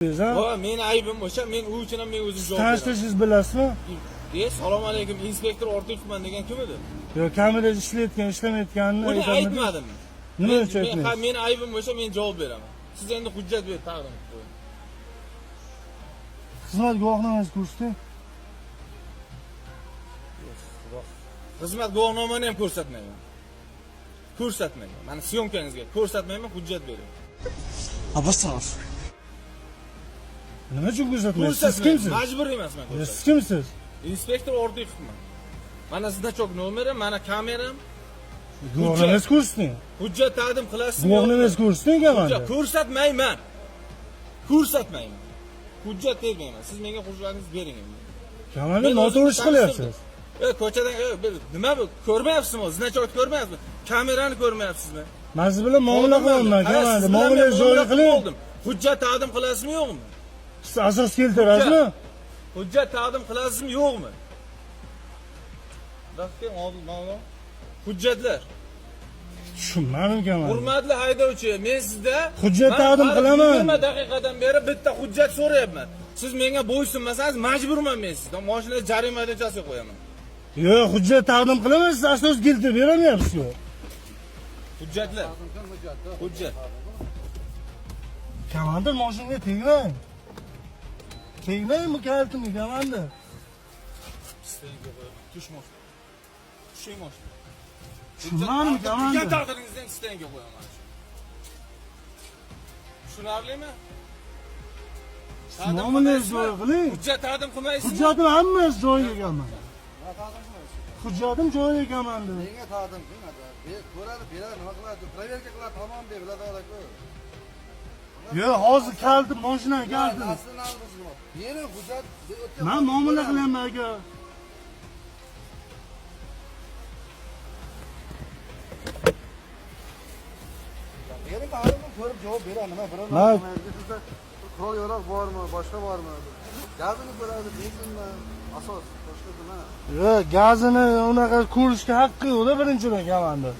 Ha, meni aybim o'sha, men u uchun ham men o'zim javob beraman. Tanishtirsangiz bilasizmi? E, assalomu alaykum, inspektor Ortiqman degan kim edi? Yo'q, kamera ishlayotgan, ishlamayotganini aytmadim. Uni aytmadim. Nima uchun aytmadingiz? Ha, meni aybim o'sha, men javob beraman. Siz endi hujjat ber, taqdim qo'ying. Xizmat guvohnomangizni ko'rsating. Xizmat guvohnomani ham ko'rsatmayman. Ko'rsatmayman. Mana syomkangizga ko'rsatmayman, hujjat beraman. Abasonov Nima uchun ko'rsatmaysiz? Siz ko'rsatmayman kimsiz? majbur emasman Yo, Siz ko'rsatishga. kimsiz? inspektor ortiqovman mana значок nomerim mana kameram Guvohnomangizni ko'rsating. hujjat taqdim qilasizmi Guvohnomangizni ko'rsating Hujjat kamanda. ko'rsatmayman ko'rsatmayman hujjat bermayman siz menga hujjatingizni bering endi. Kamanda Men noto'g'ri ish o'zimni qilyapsiz. E ko'chadan e, bir- nima bu ko'rmayapsizmi значокni ko'rmayapsizmi kamerani ko'rmayapsizmi Men siz bilan muomala qilyapman Ha, kamanda. siz bilan men Muomalangizni joyiga muomala qilib qiling. oldim. hujjat taqdim qilasizmi yo'qmi siz asos keltirasizmi? hujjat taqdim qilasizmi yo'qmi hujjatlar Tushunmadim kamanda. hurmatli haydovchi men sizda Hujjat taqdim qilaman. 20 daqiqadan beri bitta hujjat so'rayapman siz menga bo'ysunmasangiz majburman men sizdan mashina jarima maydonchasiga qo'yaman Yo, hujjat taqdim qilaman, siz asos keltirib beramayapsiz-ku. hujjatlar hujjat Kamanda mashinaga tegmang. Tegmang bu kaltimga kamanda. Stengga qo'yaman tush moshina tushing moshina Tushunmadim Hujjat kamanda. taqdiringizdan stengga qo'yaman tushunarlimi Taqdim Muomalangizni qilmaysizmi? joyiga qiling. hujjat taqdim qilmaysizmi Hujjatim hammasi joyiga kamanda. Hujjatim joyiga kamanda. Menga taqdim qilmadi. Ko'radi, beradi, nima qiladi? Proverka qiladi, tamom deb biladi-ku. Yo, hozir kaltim, mashina kaltim. Aslini almasmi? Bering hujjat. Men muomala qilaman aka. Bering halimni ko'rib javob beraman. Nima biron Ma- sizda qurol yo'roq bormi, boshqa bormi? Gazini ko'radi, benzinmi? Asos, boshqa nima? Yo, gazini unaqa ko'rishga haqqi yo'q-da birinchidan kamanda.